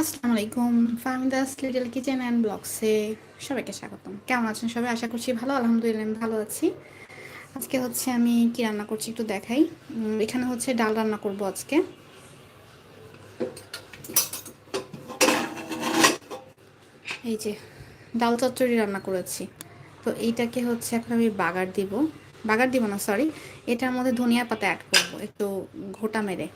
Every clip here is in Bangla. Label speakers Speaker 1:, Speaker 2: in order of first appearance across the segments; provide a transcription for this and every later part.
Speaker 1: আসসালামু আলাইকুম ফাহমিদাস লিটল কিচেন অ্যান্ড ব্লগসে সবাইকে স্বাগতম। কেমন আছেন সবাই? আশা করছি ভালো, আলহামদুলিল্লাহ ভালো আছি। আজকে হচ্ছে আমি কি রান্না করছি একটু দেখাই। এখানে হচ্ছে ডাল রান্না করব আজকে। এই যে, ডাল চচ্চড়ি রান্না করেছি। তো এইটাকে হচ্ছে এখন আমি বাগার দিব। বাগার দিব না সরি এটার মধ্যে ধনিয়া পাতা অ্যাড করব, একটু ঘোটা মেরে।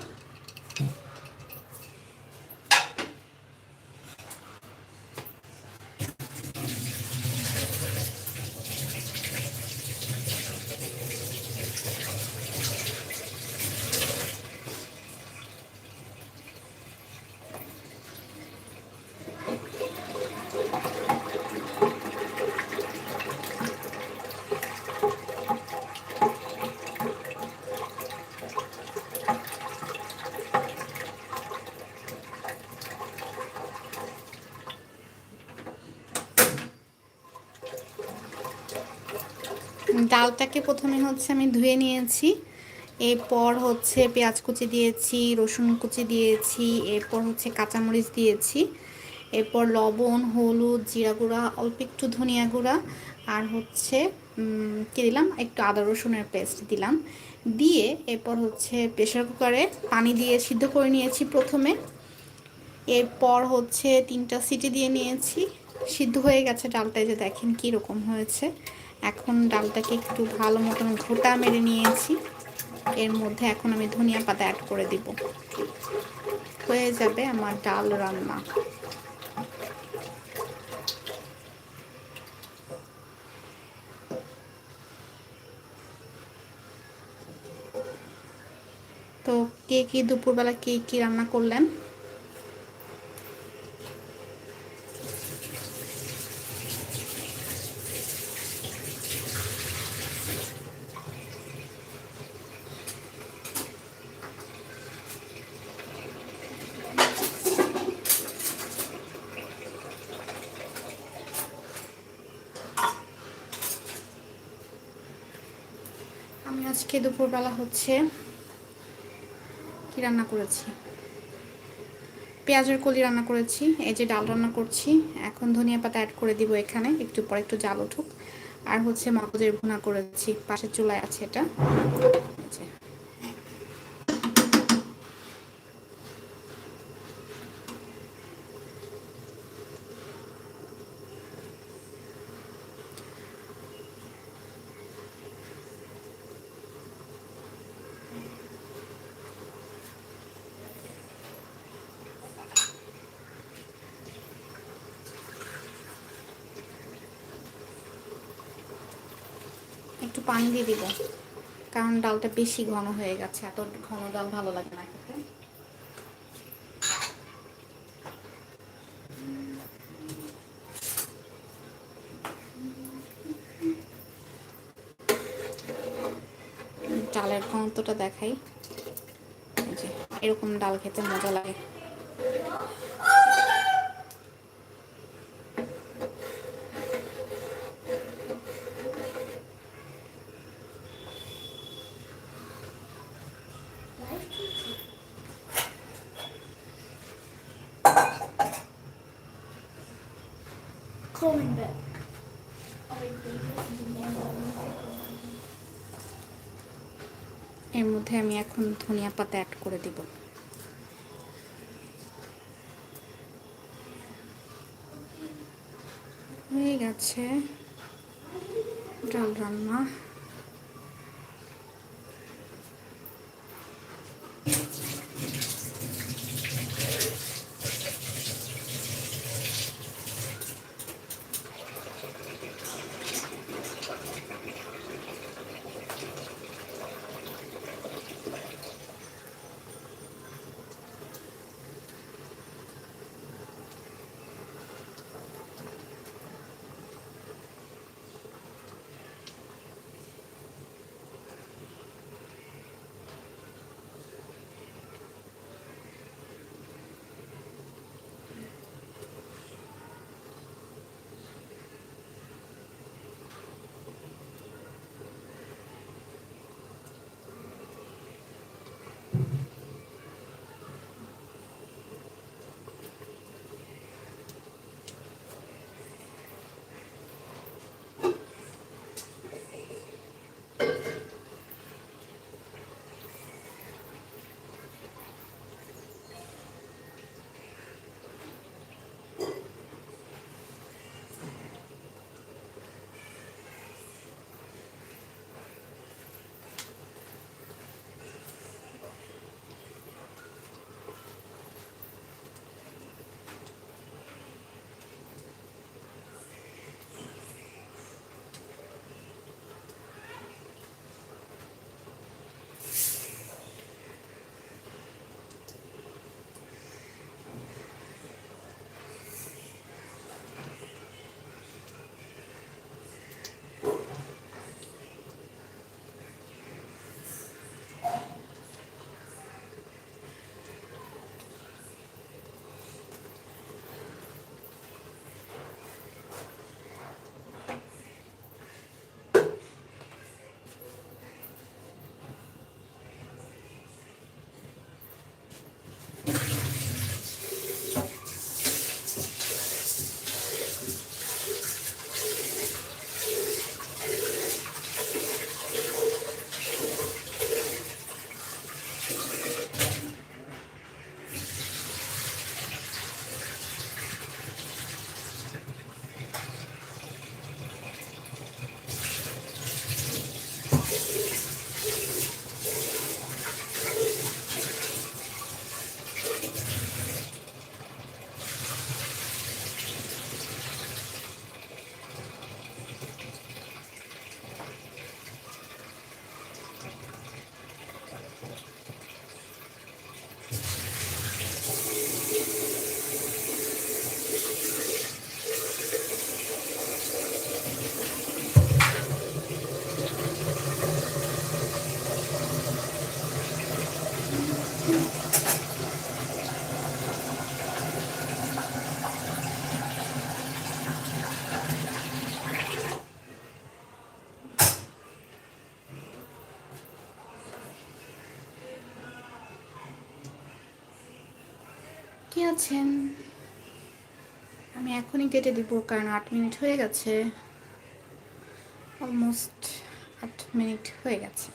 Speaker 1: ডালটাকে প্রথমে হচ্ছে আমি ধুয়ে নিয়েছি। এরপর হচ্ছে পেঁয়াজ কুচি দিয়েছি, রসুন কুচি দিয়েছি, এরপর হচ্ছে কাঁচামরিচ দিয়েছি। এরপর লবণ, হলুদ, জিরা গুঁড়া, অল্প একটু ধনিয়া গুঁড়া আর হচ্ছে কী দিলাম? একটু আদা রসুনের পেস্ট দিলাম। দিয়ে এরপর হচ্ছে প্রেশার কুকারে পানি দিয়ে সিদ্ধ করে নিয়েছি প্রথমে। এরপর হচ্ছে তিনটা সিটি দিয়ে নিয়েছি। সিদ্ধ হয়ে গেছে ডালটা যে দেখেন কীরকম হয়েছে। এখন ডালটাকে একটু ভালো মতন ঘোটা মেরে নিয়েছি। এর মধ্যে এখন আমি ধনিয়া পাতা অ্যাড করে দিব। হয়ে যাবে আমার ডাল রান্না। তো কে কি দুপুরবেলা কে কি রান্না করলেন? আজকে দুপুরবেলা হচ্ছে কি রান্না করেছি? পেঁয়াজের কলি রান্না করেছি, এই যে ডাল রান্না করছি। এখন ধনিয়া পাতা অ্যাড করে দিব এখানে, একটু পরে একটু জাল উঠুক। আর হচ্ছে মগজের ভুনা করেছি, পাশের চুলায় আছে এটা। একটু পানি দিয়ে দিব। কারণ ডালটা বেশি ঘন হয়ে গেছে, এত ঘন ডাল ভালো লাগে না খেতে। ডালের ঘনত্বটা দেখাই। এরকম ডাল খেতে মজা লাগে। Back. এর মধ্যে আমি এখন ধনিয়া পাতা অ্যাড করে দিব। হয়ে গেছে। ডাল রান্না কি আছেন? আমি এখনই কেটে দিব, কারণ আট মিনিট হয়ে গেছে। অলমোস্ট আট মিনিট হয়ে গেছে।